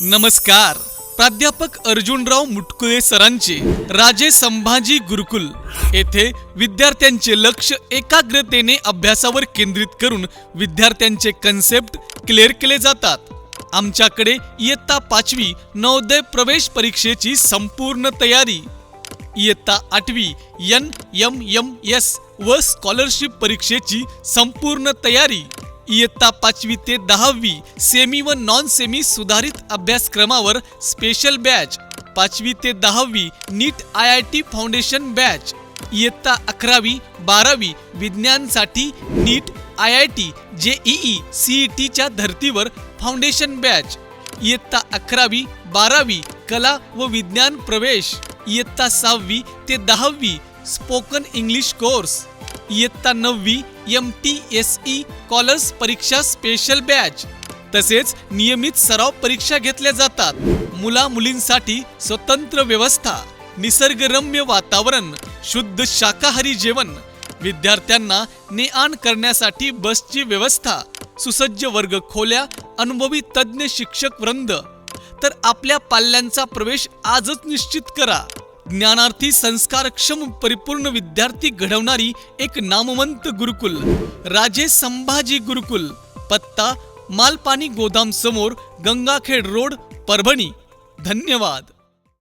नमस्कार. प्राध्यापक अर्जुनराव मुटकुळे सरांचे राजे संभाजी गुरुकुल येथे विद्यार्थ्यांचे लक्ष एकाग्रतेने अभ्यासावर केंद्रित करून विद्यार्थ्यांचे कन्सेप्ट क्लिअर केले जातात. आमच्याकडे इयत्ता पाचवी नवोदय प्रवेश परीक्षेची संपूर्ण तयारी. इयत्ता आठवी एन एम एम एस व स्कॉलरशिप परीक्षेची संपूर्ण तयारी. इयत्ता पाचवी ते दहावी सेमी व नॉन सेमी सुधारित अभ्यासक्रमावर स्पेशल बॅच पाचवी ते दहावी NEET I I T foundation batch इयत्ता अकरावी बारावी विज्ञानसाठी NEET I I T JEE CE टीच्या धर्तीवर फाउंडेशन बॅच इयत्ता अकरावी बारावी कला व विज्ञान प्रवेश इयत्ता सहावी ते दहावी स्पोकन इंग्लिश कोर्स इयत्ता नववी M T S E scholars परीक्षा स्पेशल बॅच तसेच नियमित सराव परीक्षा घेतल्या जातात. मुला मुलींसाठी स्वतंत्र व्यवस्था निसर्गरम्य वातावरण शुद्ध शाकाहारी जेवण विद्यार्थ्यांना ने आण करण्यासाठी बसची व्यवस्था सुसज्ज वर्ग खोल्या अनुभवी तज्ज्ञ शिक्षक वृंद. तर आपल्या पाल्यांचा प्रवेश आजच निश्चित करा. ज्ञानार्थी संस्कारक्षम परिपूर्ण विद्यार्थी घडवणारी एक नामवंत गुरुकुल राजे संभाजी गुरुकुल पत्ता मालपाणी गोदाम समोर गंगाखेड रोड परभणी. धन्यवाद.